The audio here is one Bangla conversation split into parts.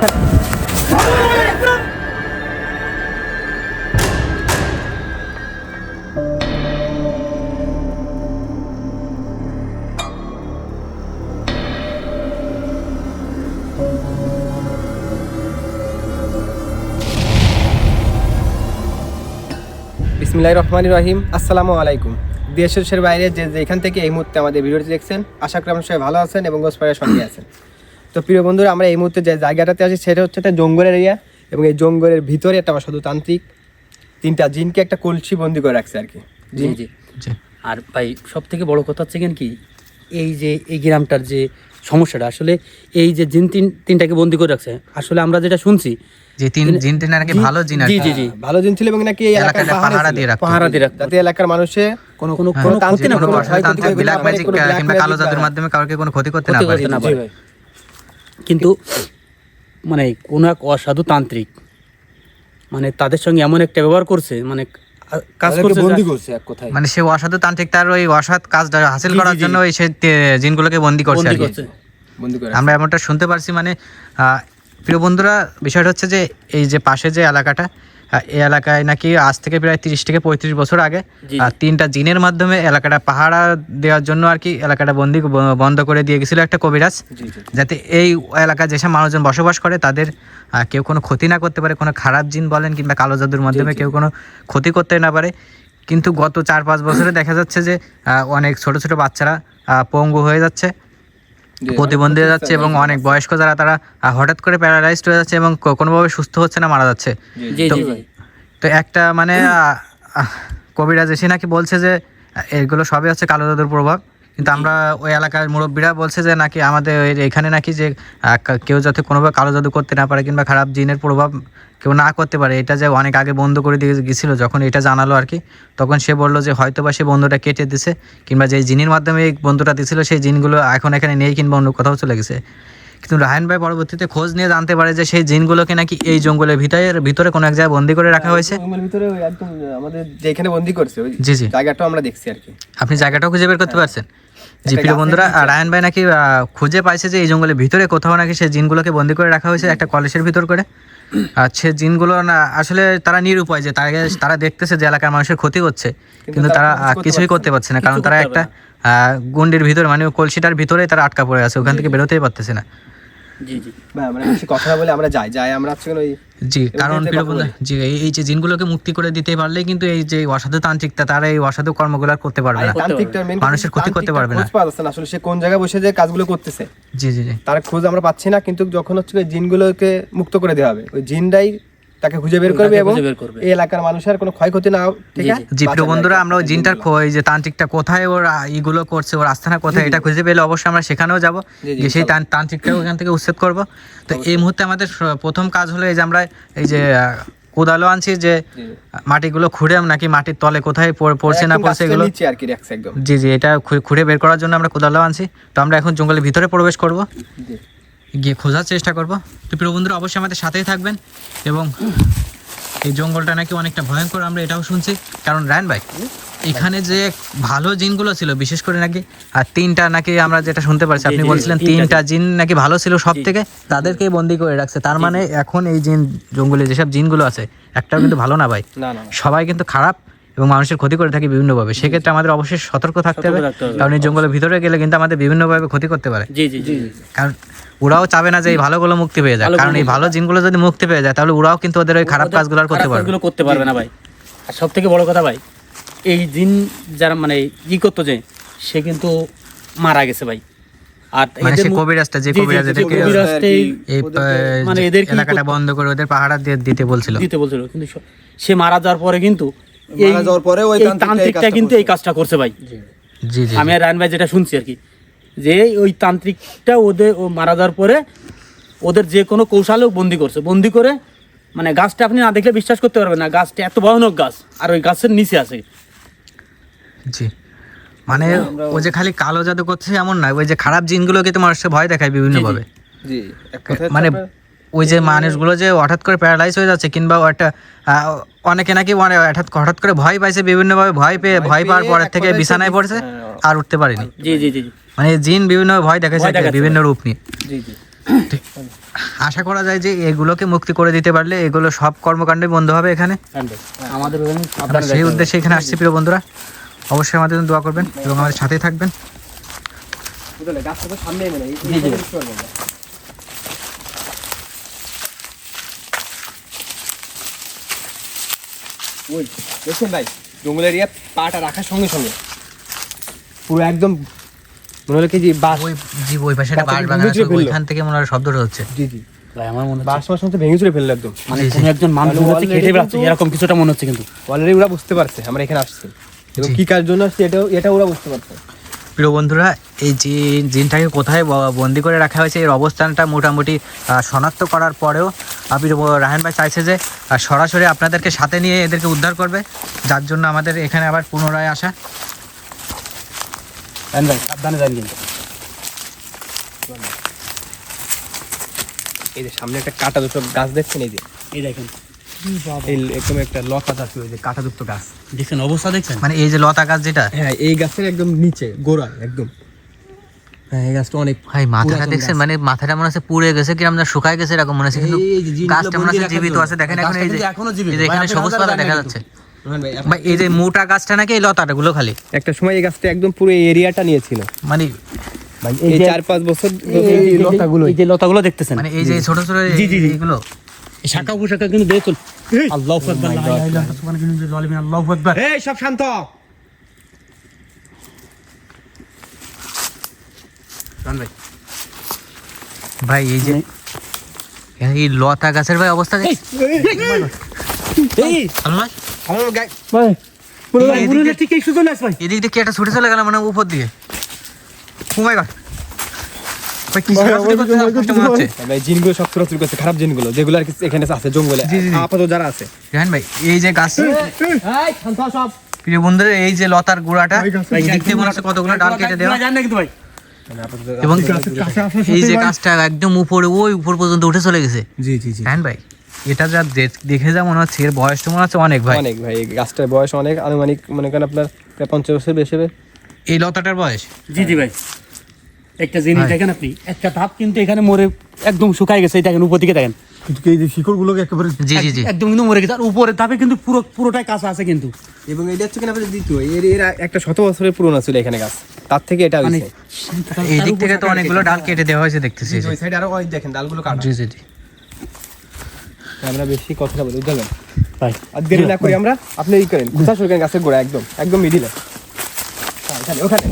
বিসমিল্লাহির রহমানির রহিম। আসসালামু আলাইকুম। দেশের বাইরে যে যেখান থেকে এই মুহূর্তে আমাদের ভিডিওটি দেখছেন, আশা করি আপনারা সবাই ভালো আছেন এবং গোসপাড়ার সঙ্গে আছেন। তো প্রিয় বন্ধুরা আমরা এই মুহূর্তে যে জায়গাটাতে আছি সেটা হচ্ছে একটা জঙ্গলের এরিয়া এবং এই জঙ্গলের ভিতরে একটা অসাধুতান্ত্রিক তিনটা জিনকে একটা কলসি বন্দি করে রাখছে আর কি। জি জি। আর ভাই সব থেকে বড় কথা হচ্ছে কেন কি এই যে এই গ্রামটার যে সমস্যাটা আসলে এই যে জিন তিন তিনটাকে বন্দি করে রাখছে আসলে আমরা যেটা শুনছি যে তিন জিন তিন নাকি ভালো জিন জি জি জি। ভালো জিন ছিল এবং নাকি এই এলাকার পাহারা পাহারা দিয়ে রাখতো। পাহারা দিয়ে রাখতো। যাতে এলাকার মানুষে কোনো কোনো কোনো তান্ত্রিক কোনো ব্ল্যাক ম্যাজিক কিংবা কালো জাদুর মাধ্যমে কাউকে কোনো ক্ষতি করতে না পারে করতে না জি পারে ভাই। কিন্তু মানে কোনো এক অসাধু তান্ত্রিক মানে তাদের সঙ্গে এমন একটা ব্যবহার করছে মানে কাজ করছে বন্দি করছে এক কথায়। মানে সে অসাধু তান্ত্রিক তার ওই অসৎ কাজটা হাসিল করার জন্য ওই সে জিনগুলোকে বন্দি করছে বন্দি আর কি। করছে। আমরা এমনটা শুনতে পারছি মানে আহ, প্রিয় বন্ধুরা বিষয়টা হচ্ছে যে এই যে পাশে যে এলাকাটা এলাকায় নাকি আজ থেকে প্রায় তিরিশ থেকে পঁয়ত্রিশ বছর আগে তিনটা জিনের মাধ্যমে এলাকাটা পাহারা দেওয়ার জন্য আর কি এলাকাটা বন্দি বন্ধ করে দিয়ে গেছিল একটা কবিরাজ। যাতে এই এলাকায় যেসব মানুষজন বসবাস করে তাদের কেউ কোনো ক্ষতি না করতে পারে কোনো খারাপ জিন বলেন কিংবা কালো জাদুর মাধ্যমে কেউ কোনো ক্ষতি করতে না পারে। কিন্তু গত চার পাঁচ বছরে দেখা যাচ্ছে যে অনেক ছোট ছোট বাচ্চারা পঙ্গু হয়ে যাচ্ছে। প্রতিবন্ধী হয়ে যাচ্ছে এবং অনেক বয়স্ক যারা তারা হঠাৎ করে প্যারালাইজড হয়ে যাচ্ছে এবং কোনোভাবে সুস্থ হচ্ছে না মারা যাচ্ছে। তো- একটা মানে কবিরাজ এসে নাকি বলছে যে এগুলো সবই হচ্ছে কালো জাদুর প্রভাব। কিন্তু আমরা ওই এলাকার মুরব্বীরা বলছে যে নাকি আমাদের এখানে নাকি যে আহ, কেউ যাতে কোনোভাবে কালো জাদু করতে না পারে কিংবা খারাপ জিনের প্রভাব কেউ না করতে পারে। এটা যে অনেক আগে বন্ধ করে দিয়ে গেছিল যখন এটা জানালো আর কি তখন সে বলল যে হয়তো বা সে বন্ধুটা কেটে দিছে কিংবা যে জিনের মাধ্যমে এই বন্ধুটা দিছিল সেই জিনগুলো এখন এখানে নেই কিংবা অন্য কোথাও চলে গেছে। কিন্তু রায়ন ভাই পরবর্তীতে খোঁজ নিয়ে জানতে পারে যে সেই জিনগুলোকে নাকি এই জঙ্গলের ভিতরে ভিতরে কোনো এক জায়গায় বন্দি করে রাখা হয়েছে। ভিতরে একদম আমাদের যেখানে বন্দি করছে জি জি। জায়গাটাও আমরা দেখছি আর কি। আপনি জায়গাটাও খুঁজে বের করতে পারছেন? জি প্রিয় বন্ধুরা। রায়ন ভাই নাকি খুঁজে পাইছে যে এই জঙ্গলের ভিতরে কোথাও নাকি সেই জিনগুলোকে বন্দি করে রাখা হয়েছে একটা কলেজের ভিতর করে। আর সে জিনগুলো না আসলে তারা নিরুপায় যে তারা তারা দেখতেছে যে এলাকার মানুষের ক্ষতি হচ্ছে কিন্তু তারা কিছুই করতে পারছে না কারণ তারা একটা আহ, গুন্ডির ভিতরে মানে কলসিটার ভিতরে তারা আটকা পড়ে আছে ওখান থেকে বেরোতেই পারতেছে না। জি জি ভাই বেশি কথা বলে আমরা যাই যাই আমরা হচ্ছে ওই জি কারণ এটাই প্রিয় কথা বন্ধু বলি। জি এই- যে জিনগুলোকে মুক্তি করে দিতে পারলেই কিন্তু এই যে অসাধু তান্ত্রিকতা তারা এই অসাধু কর্মগুলো করতে পারবে না মানুষের ক্ষতি করতে পারবে না। আসলে সে কোন জায়গায় বসে যে কাজগুলো করতেছে জি জি জি তার খোঁজ আমরা পাচ্ছি না কিন্তু যখন হচ্ছে জিনগুলোকে মুক্ত করে দেওয়া হবে ওই জিনটাই তাকে খুঁজে বের করবে এবং খুঁজে। এই এলাকার মানুষের কোনো ক্ষয়ক্ষতি না জি, জি। প্রিয় বন্ধুরা আমরা ওই জিনটার খো- এই যে তান্ত্রিকটা কোথায় ওর ইগুলো করছে ওর আস্থানা কোথায় এটা খুঁজে পেলে অবশ্যই আমরা সেখানেও যাব। জি, সেই তান- তান্ত্রিকটাকে ওখান থেকে উচ্ছেদ করব। তো এই মুহূর্তে আমাদের প্রথম কাজ হলো এই যে আমরা এই যে আহ, কোদালো আনছি যে। মাটিগুলো খুঁড়ে নাকি মাটির তলে কোথায় পড়ছে না পড়ছে এগুলো। জি জি এটা খুঁড়ে বের করার জন্য আমরা কোদালো আনছি। তো আমরা এখন জঙ্গলের ভিতরে প্রবেশ করব। জি। গিয়ে খোঁজার চেষ্টা করব। তো প্রিয় বন্ধুরা অবশ্যই আমাদের সাথেই থাকবেন এবং এই জঙ্গলটা নাকি অনেকটা ভয়ঙ্কর আমরা এটাও শুনছি। কারণ রায়ন ভাই এখানে যে ভালো জিনগুলো ছিল বিশেষ করে নাকি আর তিনটা নাকি আমরা যেটা শুনতে পারছি আপনি বলছিলেন তিনটা জিন। নাকি ভালো ছিল সব থেকে তাদেরকেই বন্দি করে রাখছে। তার মানে এখন এই জিন জঙ্গলে যেসব জিনগুলো আছে একটাও কিন্তু ভালো না ভাই। সবাই কিন্তু খারাপ। এবং মানুষের ক্ষতি করে থাকে বিভিন্নভাবে। সেক্ষেত্রে আমাদের অবশ্যই সতর্ক থাকতে হবে। কারণ এই জঙ্গলের ভিতরে গেলে কিন্তু আমাদের বিভিন্নভাবে ক্ষতি করতে পারে। জি জি জি কারণ ওরাও চাবে না যে এই ভালোগুলো মুক্তি পেয়ে যায় কারণ এই ভালো জিনগুলো যদি মুক্তি পেয়ে যায় তাহলে ওরাও কিন্তু ওদের ওই খারাপ কাজগুলো করতে পারবে করতে পারবে না ভাই। আর সব থেকে বড় কথা ভাই এই জিন যারা মানে ই করতো যে সে কিন্তু মারা গেছে ভাই। আর সে যে জি, জি, জি, কবিরাজ যে এদেরকে কবিরাজটাই এই ওদেরকে- মানে এদের এলাকাটা বন্ধ করে ওদের পাহাড়া দিয়ে দিতে বলছিল। দিতে বলছিল কিন্তু সে মারা যাওয়ার পরে কিন্তু মারা যাওয়ার পরে ওই তান্ত্রিকটা কিন্তু এই কাজটা করছে ভাই। জি জি। আমি রায়ন ভাই যেটা শুনছি আর কি যে ওই তান্ত্রিকটা ওদের ও মারা যাওয়ার পরে ওদের যে কোনো কৌশলে বন্দি করছে। বন্দি করে মানে গাছটা আপনি না দেখলে বিশ্বাস করতে পারবেন না গাছটা এত ভয়ানক গাছ আর ওই গাছের নিচে আছে। জি। মানে ও যে খালি কালো জাদু করছে এমন না ওই যে খারাপ জিনগুলোকে তো মানুষকে ভয় দেখায় বিভিন্নভাবে। জি মানে ওই যে মানুষগুলো যে হঠাৎ করে প্যারালাইজ হয়ে যাচ্ছে কিংবা একটা অনেকে নাকি মানে হঠাৎ হঠাৎ করে ভয় পাইছে বিভিন্নভাবে ভয় পেয়ে ভয় পাওয়ার পরের থেকে বিছানায় পড়ছে হ্যাঁ। আর উঠতে পারেনি। জি জি জি। মানে জিন বিভিন্ন ভয় দেখাচ্ছে। বিভিন্ন রূপ নিয়ে। জি জি। আশা করা যায় যে এগুলোকে মুক্তি করে দিতে পারলে এগুলো সব কর্মকাণ্ডে বন্ধ হবে এখানে। আমাদের সেই উদ্দেশ্যে এখানে আসছি প্রিয় বন্ধুরা। অবশ্যই আমাদের জন্য দোয়া করবেন এবং আমাদের সাথেই থাকবেন। সামনে এনে নেই জি, জি। ওই দেখছেন ভাই? জঙ্গল এরিয়া পাটা রাখার সঙ্গে সঙ্গে। পুরো একদম মনে হলো কি যে বাস ওই জি ওই পাশে একটা বাস বাগান আছে ওইখান থেকে মনে হয় শব্দটা হচ্ছে। জি জি। ভাই আমার মনে হচ্ছে বাস মাস মতো ভেঙে চুরে ফেলল একদম। মানে। কোনো একজন মানুষ মানে মনে হচ্ছে কেটে বেড়াচ্ছে কিন্তু- এরকম কিছুটা মনে হচ্ছে কিন্তু। অলরেডি ওরা বুঝতে পারছে আমরা এখানে আসছি। এবং কি কাজ জন্য আসছি এটাও এটা ওরা বুঝতে পারছে। প্রিয় বন্ধুরা এই যে জিনটাকে কোথায় বন্দি করে রাখা হয়েছে এর অবস্থানটা মোটামুটি শনাক্ত করার পরেও আপনি রাহান ভাই চাইছে যে সরাসরি আপনাদেরকে সাথে নিয়ে এদেরকে উদ্ধার করবে যার জন্য আমাদের এখানে আবার পুনরায় আসা। জান ভাই সাবধানে যান কিন্তু। এই যে সামনে একটা কাটা দুটো গাছ দেখছেন এই যে। এই দেখেন। এই একটা লতা আছে যে কাটাযুক্ত গাছ। দেখছেন অবস্থা দেখছেন? মানে এই যে লতা গাছ যেটা হ্যাঁ এই গাছের একদম নিচে গোড়া একদম। হ্যাঁ এই গাছটা অনেক ভাই মাথাটা দেখছেন? মানে মাথাটা মনে হচ্ছে পুড়ে গেছে কি আমরা শুকায় গেছে এরকম মনে হচ্ছে। কিন্তু এই- এই যে জিনগুলো গাছটা মনে হচ্ছে জীবিত আছে। দেখেন এখন এই যে এখনও জীবিত। এখানে সবুজ পাতা দেখা যাচ্ছে। ভাই, ভাই এই যে মোটা গাছটা নাকি এই লতাটা গুলো খালি? একটা সময় এই গাছটা একদম পুরো এরিয়াটা নিয়েছিল। মানে এই চার পাঁচ বছর এই লতাগুলো এই যে লতাগুলো দেখতেছেন। মানে এই যে ছোট ছোট শাখা উপশাখা কিন্তু চল আল্লাহু আকবার এই সব শান্ত। ভাই। ভাই এই যে এই লতা গাছের ভাই অবস্থা এই ভাই এদিকে- ঠিক আছে এদিক দিয়ে কি একটা ছুটে চলে গেল মানে উপর দিয়ে? ও মাই ভাই জিনগুলো সব চুরাচুরি করছে খারাপ জিনগুলো যেগুলো আর এখানে আছে জঙ্গলে। জি, জি, জি। আপাতত যারা আছে। রেহান ভাই এই যে গাছ এই শান্ত হ সব। প্রিয় বন্ধুরা এই যে লতার গোড়াটা ভাই, মনে হচ্ছে কতগুলো ডাল কেটে দেওয়া। জান না কিন্তু ভাই? এবং এই যে গাছটা একদম উপরে ওই উপর পর্যন্ত উঠে চলে গেছে। জি জি জি। রেহান ভাই এটা যা দেখে যা মনে হচ্ছে এর বয়সটা মনে হচ্ছে অনেক ভাই। অনেক ভাই এই গাছটার বয়স অনেক আনুমানিক মনে করেন আপনার পঞ্চাশ বছর বেশি হবে। এই লতাটার বয়স? জি জি ভাই। একটা জিনিস দেখেন আপনি একটা ধাপ কিন্তু এখানে মরে একদম শুকায় গেছে দেখেন উপর দিকে দেখেন। কিন্তু এই যে শিকড়গুলোকে একেবারে জি জি জি। একদম কিন্তু মরে গেছে আর উপরের ধাপে কিন্তু পুরো পুরোটাই কাঁচা আছে কিন্তু। এবং এটা হচ্ছে কিনা আপনার দ্বিতীয় এর এর একটা শত বছরের পুরনো ছিল এখানে গাছ তার থেকে এটা মানে হয়েছে এই দিক থেকে তো অনেকগুলো ডাল কেটে দেওয়া হয়েছে দেখতেছি ওই সাইডে আরও অনেক দেখেন ডালগুলো কাটা। জি জি জি। আমরা বেশি কথা বলি বুঝলেন? ভাই আর দেরি না করি আমরা আপনি এই করেন গাছের গোড়া একদম একদম মিডিলে ওখানে।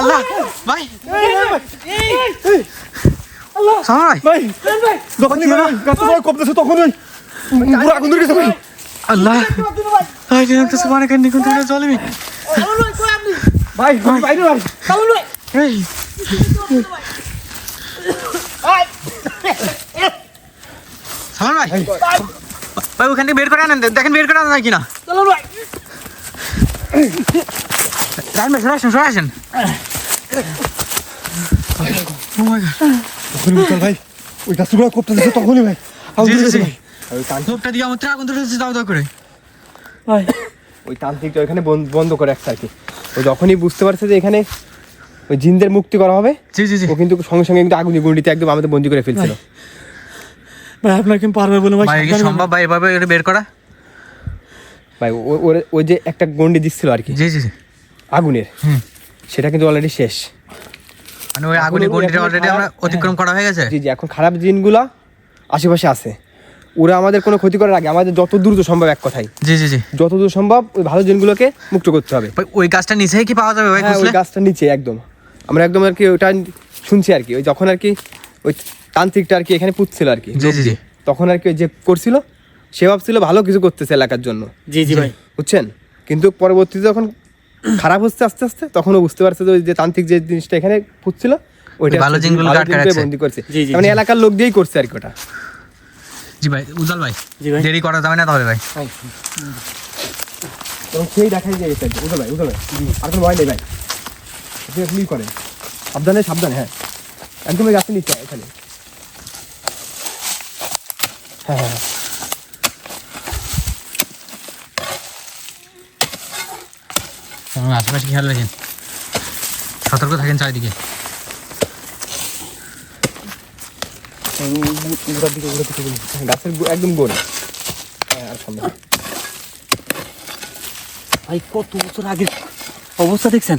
আল্লাহ। ভাই সামাই ভাই যখনই গাছটা কপতেছে তখনই পুরো আগুন ধরে গেছে ভাই আল্লাহ আই জানতে তো মানে কেন কোন দিকে চলবি ভাই ভাই বাইরে ভাই এই সামাই ভাই ভাই ওখান থেকে বের করে আনেন দেখেন বের করে আনেন নাকি না রান আগুন জি ধরে জি গেছে জি ভাই ওই তান্ত্রিক লোকটা দিয়ে আমার আগুন ধরে দাও দাও করে ওই তান্ত্রিকটা বন- বন্ধ করে রাখছে আর কি ও যখনই বুঝতে পারছে যে এখানে ওই জিনদের মুক্তি করা হবে জি জি জি ও কিন্তু সঙ্গে সঙ্গে কিন্তু আগুনি গুন্ডিতে একদম আমাদের বন্দি করে ফেলছিল ভাই আপনার কি পারবে বলে ভাই কি সম্ভব ভাই এভাবে এটা বের করা ভাই ও- ওর- ওই যে একটা গন্ডি দিচ্ছিল আর কি জি জি জি আগুনের। সেটা কিন্তু অলরেডি শেষ। মানে ওই আগুনের গন্ডিটা অলরেডি আমরা অতিক্রম করা হয়ে গেছে? জি জি এখন খারাপ জিনগুলা আশেপাশে আছে। ওরা আমাদের কোনো ক্ষতি করার আগে আমাদের যত দ্রুত সম্ভব এক কথাই জি জি জি। যত দূর সম্ভব ওই ভালো জিনগুলোকে মুক্ত করতে হবে। ওই গাছটা নিচে কি পাওয়া যাবে ভাই হ্যাঁ ওই গাছটা নিচে একদম। আমরা একদম আর কি ওটা শুনছি আর কি। ওই যখন আর কি ওই তান্ত্রিকটা আর কি এখানে পুঁতছিল আর কি জি, জি, জি। তখন আর কি ওই যে করছিল সে ভাবছিল ভালো কিছু করতেছে এলাকার জন্য। জি জি ভাই। বুঝছেন? কিন্তু পরবর্তীতে যখন খারাপ হচ্ছে আস্তে আস্তে তখন ও বুঝতে পারছে যে ওই যে তান্ত্রিক যে জিনিসটা এখানে পুঁতছিল ওইটা ভালো আটকে বন্দি করছে। মানে এলাকার লোক দিয়েই করছে আর কি ওটা। জি ভাই উজ্জ্বল ভাই জি ভাই। দেরি করা যাবে না তাহলে ভাই। এবং সেই দেখাই যায় এটা বুঝলো ভাই বুঝলো ভাই। আর কোনো ভয় নেই ভাই। আপনি আপনি করেন। সাবধানে সাবধানে হ্যাঁ। একদমই গাছটা নিচে এখানে। হ্যাঁ হ্যাঁ। এবং আশেপাশে খেয়াল রাখেন? সতর্ক থাকেন চারিদিকে। গোড়ার দিকে গোড়ার দিকে একদম গোড়া। হ্যাঁ, ভাই কত বছর আগের অবস্থা দেখছেন?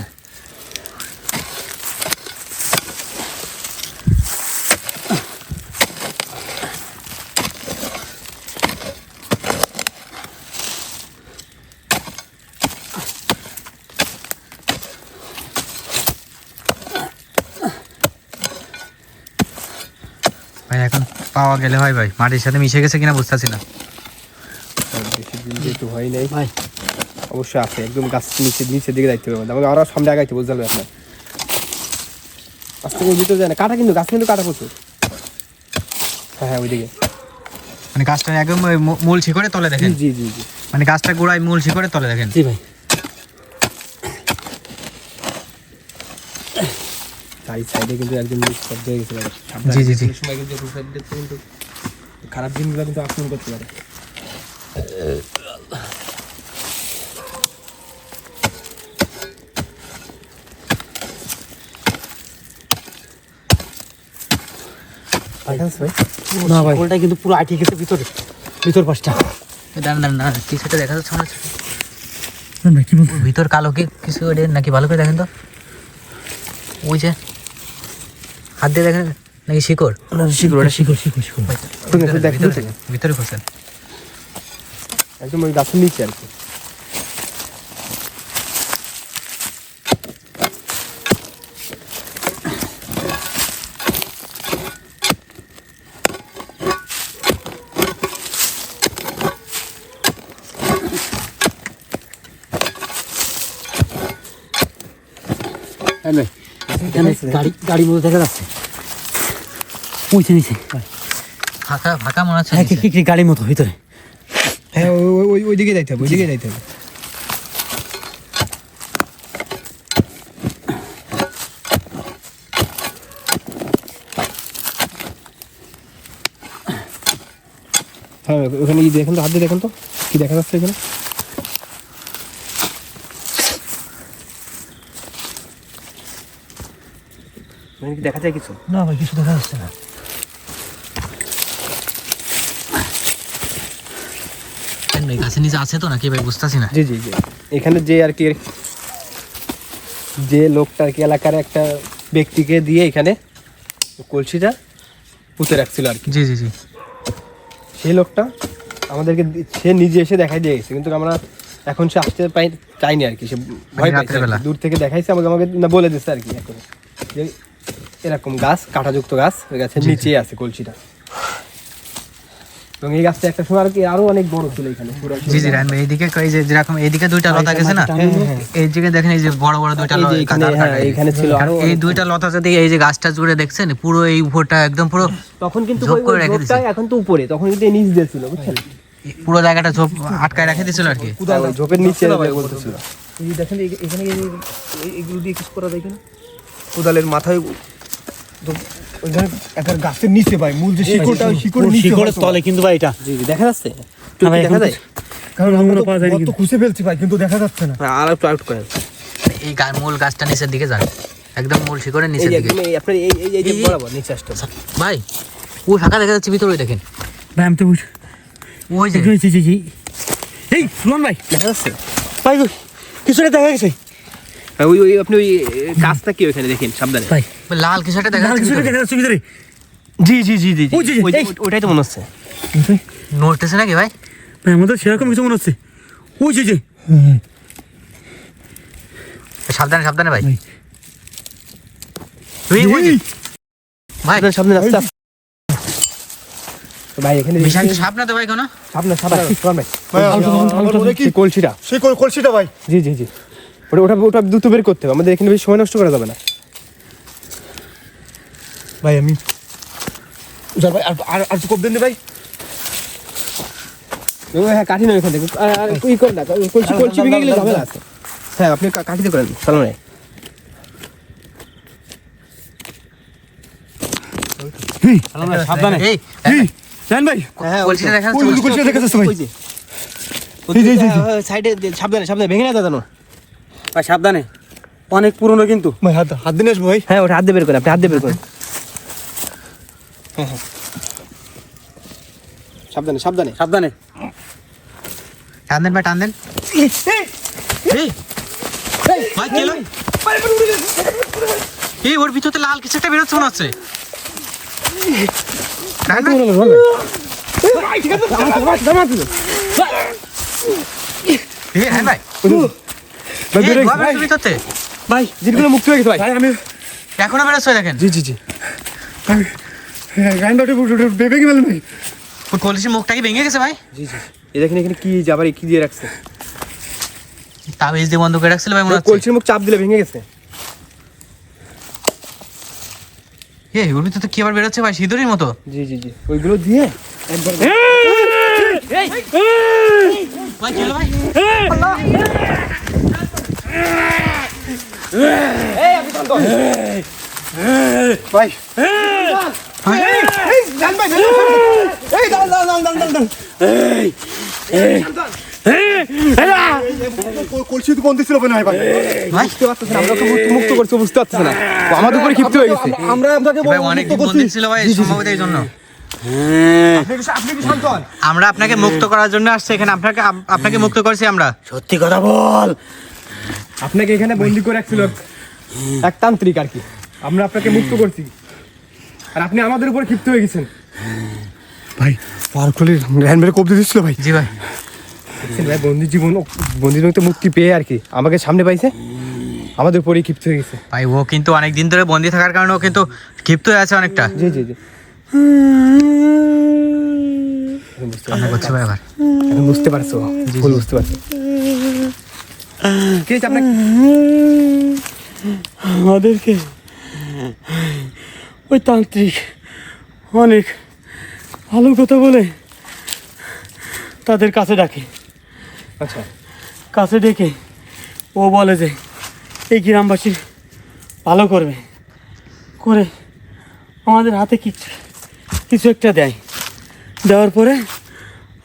পাওয়া গেলে হয় ভাই। মাটির সাথে মিশে গেছে কিনা বুঝতেছি না। বেশি দিন যেহেতু হয় নাই ভাই। অবশ্যই আছে একদম গাছ নিচে নিচের দিকে যাইতে হবে। আমাকে আরও সামনে আগাইতে বুঝতে পারবে আপনার আস্তে করে ভিতরে যায় না কাটা কিন্তু গাছ কিন্তু কাটা প্রচুর। হ্যাঁ হ্যাঁ ওইদিকে। মানে গাছটা একদম মূল শিকড়ে তলে দেখেন? জি জি জি। মানে গাছটা গোড়ায় মূল শিকড়ে তলে দেখেন? জি ভাই। সাইড সাইডে কিন্তু একদম শব্দ হয়ে গেছে ভাই। জি, জি, জি। সময় কিন্তু কিন্তু খারাপ দিনগুলো কিন্তু আক্রমণ করতে পারে। না ভাই। ওটা কিন্তু পুরো আটকে গেছে ভিতরে। ভিতর পাশটা। দাঁড়ান দাঁড়ান দাঁড়ান। কিছুটা দেখা যাচ্ছে হচ্ছে ভাই কি বলব? ভিতর কালো কি কিছু নাকি ভালো করে দেখেন তো? ওই যে হাত দিয়ে দেখেন নাকি শিকড়? ওটা শিখর শিখর শিখর তুমি একটু ভিতরে ভিতরে খোঁজেন একদম ওই গাছের নিচে আর কি। ভাই এখানে গাড়ি গাড়ি মধ্যে দেখা যাচ্ছে। পৌঁছে নিছে ফাঁকা ফাঁকা মনে হচ্ছে হ্যাঁ কি কি গাড়ির মতো ভিতরে। হ্যাঁ ওই ওই- ওই ওইদিকে যাইতে হবে ওইদিকে যাইতে হবে। হ্যাঁ ওখানে কি দেখেন তো হাত দিয়ে দেখেন তো কি দেখা যাচ্ছে এখানে? কি দেখা যায় কিছু? না ভাই কিছু দেখা যাচ্ছে না। গাছের নিচে আছে তো নাকি? ভাই বুঝতেছি না। জি জি জি। এখানে যে আর কি যে লোকটা আর কি এলাকার একটা ব্যক্তিকে দিয়ে এখানে কলসিটা পুঁতে রাখছিল আর কি। জি জি জি। সেই লোকটা আমাদেরকে সে নিজে এসে দেখাই দিয়ে গেছে কিন্তু আমরা এখন সে আসতে পাই চাইনি আর কি। সে ভয় পাইছে রাত্রেবেলা? দূর থেকে দেখাইছে আমাকে আমাকে না বলে দিচ্ছে আর কি এখন। যে এরকম গাছ কাঁটাযুক্ত গাছ ওই গাছের নিচেই আছে কলসিটা। এবং এই গাছটা একটা সময় আর কি আরও অনেক বড় ছিল এখানে। জি জি এইদিকে এই যে যেরকম এইদিকে দুইটা লতা গেছে না? হ্যাঁ, হ্যাঁ। এই দিকে দেখেন এই যে বড় বড় দুইটা লতা এখানে কাটা- হ্যাঁ কাটা এখানে ছিল আরও এই দুইটা লতা যদি এই যে গাছটা জুড়ে দেখছেন পুরো এই উপরটা একদম পুরো তখন কিন্তু। এখন তো উপরে তখন কিন্তু নিচ দিয়ে ছিল বুঝছেন? পুরো জায়গাটা ঝোপ আটকায় রেখে দিছিল আর কি। হ্যাঁ, ঝোপের নিচে বলতেছিল। এই দেখেন এখানে এগুলো দিয়ে কিছু করা যায় কিনা? কোদালের মাথায় একটা গাছের নিচে ভাই মূল যে শিকড়টা শিকড়ের নিচে শিকড়ের তলে কিন্তু ভাই এটা। জি জি দেখা যাচ্ছে। ভাই, দেখা যায়। কারণ আমরা তো পাওয়া কিন্তু। খুঁজে ফেলছি ভাই কিন্তু দেখা যাচ্ছে না। হ্যাঁ, আর একটু আউট করেন। এই গা- মূল গাছটা নিচের দিকে যান। একদম মূল শিকড়ের এই নিচের দিকে। এই আপনার এই এই এই বরাবর নিচে আসতে ভাই ওই ফাঁকা দেখা যাচ্ছে ভিতরে দেখেন। ভাই আমি তো বুঝ ওই যে। জি জি জি। এই শুনুন ভাই। দেখা যাচ্ছে। ভাই কিছু দেখা গেছে। হ্যাঁ, ওই ওই আপনি ওই গাছটা কি ওখানে দেখেন সাবধানে? ভাই লাল কিছু একটা দেখা লাল যাচ্ছে কিছু দেখা যাচ্ছে ভিতরে জি জি জি জি ওই যে, যে, ওই যে, এই। ওই- ওটাই তো মনে হচ্ছে। নড়তেছে নাকি ভাই? ভাই আমাদের সেরকম কিছু মনে হচ্ছে। ওই যে যে। সাবধানে সাবধানে ভাই। ভাই। ওই, ওই যে। ভাই। এখানে বিশাল সাপ না তো ভাই কোনো? হয় কলসিটা। সেই কলসিটা ভাই। জি জি জি। ওটা ওটা ওটা দ্রুত বের করতে হবে। আমাদের এখানে বেশি সময় নষ্ট করা যাবে না। ভাই আমি ভাই আর- আর আর একটু কোপ দেন ভাই। ও হ্যাঁ কাঠি নয় এখান থেকে। আর আর ই কর না কলসি কলসি ভেঙে গেলে ঝামেলা আছে। হ্যাঁ আপনি কাঠিতে করেন সালমানে সাবধানে। জান ভাই হ্যাঁ কলসিটা দেখা যাচ্ছে কলসিটা দেখা যাচ্ছে ভাই। ওই যে। এই যে সাইডে সাবধানে সাবধানে ভেঙে না দাদানো ভাই সাবধানে। অনেক পুরনো কিন্তু। ভাই হাত হাত দিন আসব ভাই। হ্যাঁ ওটা হাত দিয়ে বের করেন আপনি হাত দিয়ে বের করেন। সাবধানে সাবধানে। সাবধানে। টান দেন ভাই টান দেন। এই, ভাই এই ওর ভিতরে লাল কিছু একটা বেরোচ্ছে মনে হচ্ছে। এই রায়হান ভাই, জিনগুলো মুক্ত হয়ে গেছে আমি এখনও বেরোচ্ছে দেখেন জি জি জি গান্ডাটে বেবে ভাই কলসির মুখটা কি ভেঙে গেছে ভাই জি জি এই দেখেন এখানে কি আবার কি দিয়ে রাখছে তাবিজ দিয়ে বন্ধ করে রাখছিল ভাই মনে হচ্ছে কলসির মুখ চাপ দিলে ভেঙে গেছে ওর ভিতরে তো কি আবার বেরোচ্ছে ভাই সিঁদুরির মতো জি জি জি ওইগুলো দিয়ে একবার ভাই ভাই ভাই। কলসি তো বন্ধ ছিল হয় ভাই। ভাই বুঝতে পারতেছেন আমরা মুক্ত- করছি বুঝতে পারতেছে না। আমাদের উপরে ক্ষিপ্ত হয়ে গেছে। আমরা আপনাকে অনেক দিন ছিল ভাই সম্ভবত এই জন্য। আপনি কি শান্ত হন। আমরা আপনাকে মুক্ত করার জন্য আসছি এখানে আপনাকে আপনাকে মুক্ত করছি আমরা। সত্যি কথা বল। আপনাকে এখানে বন্দি করে রাখছিল এক তান্ত্রিক আর কি। আমরা আপনাকে মুক্ত করছি। আর আপনি আমাদের উপর ক্ষিপ্ত হয়ে গেছেন। ভাই পার্কলির হ্যান্ডমেলে কবজি দিচ্ছিল ভাই। জি ভাই। ভাই বন্দি জীবন বন্দি জীবন তো মুক্তি পেয়ে আর কি। আমাকে সামনে পাইছে। আমাদের উপরেই ক্ষিপ্ত হয়ে গেছে। ভাই ও কিন্তু অনেক দিন ধরে বন্দি থাকার কারণে ও কিন্তু ক্ষিপ্ত হয়ে আছে অনেকটা। জি জি জি। বুঝতে ভাই আবার বুঝতে পারছ ভুল বুঝতে পারছ। কি হয়েছে আপনার আমাদেরকে ওই তান্ত্রিক অনেক ভালো কথা বলে তাদের কাছে ডাকে। আচ্ছা। কাছে ডেকে ও বলে যে এই গ্রামবাসী ভালো করবে। করে আমাদের হাতে কিছু কিছু একটা দেয়। দেওয়ার পরে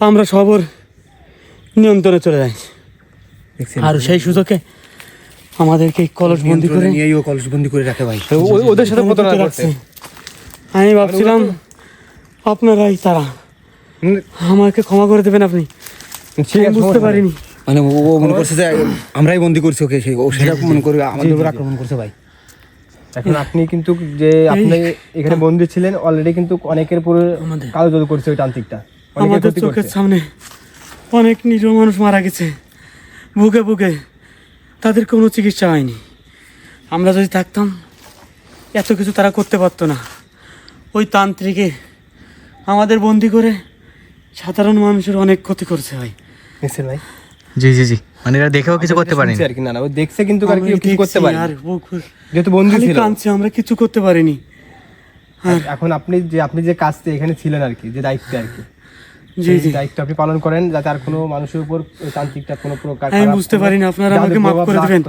আমরা সবর নিয়ন্ত্রণে চলে যাই। আর সেই সুযোগে আমাদেরকে কলস বন্দি করে নিয়েই ও কলস বন্দি করে রাখে ভাই। ওদের সাথে প্রতারণা করছে। আমি ভাবছিলাম আপনারাই তারা। আমাকে ক্ষমা করে দেবেন আপনি। ঠিক আছে, বুঝতে পারিনি। মানে ও মনে করছে যে আমরাই বন্দি করছি ওকে সে ও সেটা মনে করে আমাদের উপর আক্রমণ করছে ভাই। এখন আপনি কিন্তু যে আপনি এখানে বন্দি ছিলেন অলরেডি কিন্তু অনেকের পুরো কালো জাদু করছে ওই তান্ত্রিকটা। আমাদের চোখের সামনে অনেক নিরীহ মানুষ মারা গেছে। বুকে বুকে তাদের কোনো চিকিৎসা হয়নি। আমরা যদি থাকতাম এত কিছু তারা করতে পারতো না। ওই তান্ত্রিকে আমাদের বন্দি করে সাধারণ মানুষের অনেক ক্ষতি করছে ভাই। দেখছেন ভাই? জি জি জি। মানে এরা দেখেও কিছু করতে পারেনি। আর কি না না ও দেখছে কিন্তু আর কিছু করতে দেখছি পারে আর যেহেতু বন্দি খালি ছিল। কাঁদছে আমরা কিছু করতে পারিনি। আর এখন আপনি যে আপনি যে কাজতে এখানে ছিলেন আর কি যে দায়িত্বে আর কি। দায়িত্ব আপনি পালন করেন যাতে আর কোনো মানুষের উপর তান্ত্রিকটা কোনো প্রকার আমি বুঝতে পারি না, আপনারা আমাকে মাফ করে দিবেন।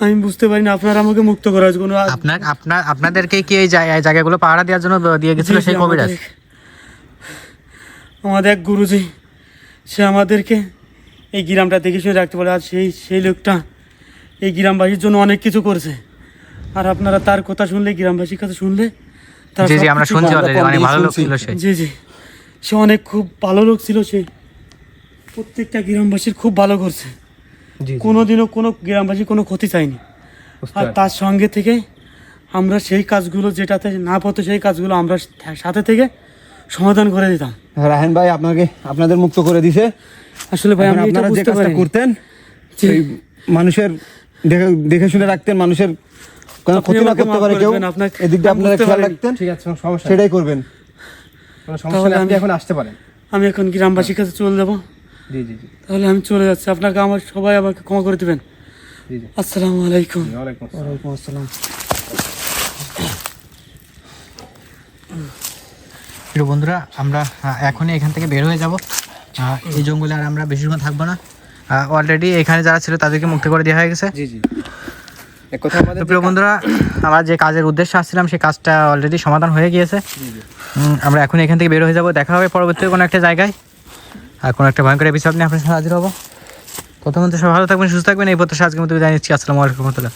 আমি বুঝতে পারি না আপনারা আমাকে মুক্ত করার কোনো আপনার আপনার আপনাদেরকে কি এই জায়গাগুলো পাহারা দেওয়ার জন্য দিয়ে গেছিল সেই কবিরাজ? আমাদের- এক গুরুজি সে আমাদেরকে এই গ্রামটা দেখে শুনে রাখতে পারে আর সেই সেই লোকটা এই গ্রামবাসীর জন্য অনেক কিছু করছে। আর আপনারা তার কথা শুনলে গ্রামবাসীর কথা শুনলে জি জি আমরা শুনছি অলরেডি অনেক ভালো লোক ছিল সে। জি জি। সে অনেক খুব ভালো লোক ছিল সে। প্রত্যেকটা গ্রামবাসীর খুব ভালো করছে। কোনোদিনও কোনো গ্রামবাসী কোনো ক্ষতি চায়নি আর তার সঙ্গে থেকে আমরা সেই কাজগুলো যেটাতে না পড়তো সেই কাজগুলো আমরা সাথে থেকে সমাধান করে দিতাম। রাহেন ভাই আপনাকে আপনাদের মুক্ত করে দিছে। আসলে ভাই আপনারা যে কাজটা করতেন। সেই মানুষের দেখে দেখে শুনে রাখতেন মানুষের কোনো ক্ষতি না করতে পারে কেউ। এদিকটা আপনারা খেয়াল রাখতেন। ঠিক আছে সমস্যা সেটাই করবেন। তাহলে আপনি আমি- এখন আসতে পারেন। আমি এখন গ্রামবাসীর কাছে চলে যাব। জি জি জি। তাহলে আমি চলে যাচ্ছি আপনাকে আমার সবাই আমাকে ক্ষমা করে দেবেন। জি জি। আসসালামু আলাইকুম। ওয়ালাইকুম আসসালাম। প্রিয় বন্ধুরা আমরা এখনই এখান থেকে বের হয়ে যাব। এই জঙ্গলে আর আমরা বেশিক্ষণ থাকব না। অলরেডি এখানে যারা ছিল তাদেরকে মুক্ত করে দেওয়া হয়ে গেছে। জি জি। তো প্রিয় বন্ধুরা আমরা যে কাজের উদ্দেশ্যে আসছিলাম সেই কাজটা অলরেডি সমাধান হয়ে গিয়েছে। আমরা এখন এখান থেকে বের হয়ে যাব। দেখা হবে পরবর্তী কোনো একটা জায়গায়। আর কোনো একটা ভয়ঙ্কর এপিসোড নিয়ে আপনার সাথে হাজির হব। প্রথমত সব ভালো থাকবেন সুস্থ থাকবেন। এই প্রত্যাশা আজকে মতো জানিয়েছি আসসালামু আলাইকুম রহমতুল্লাহ।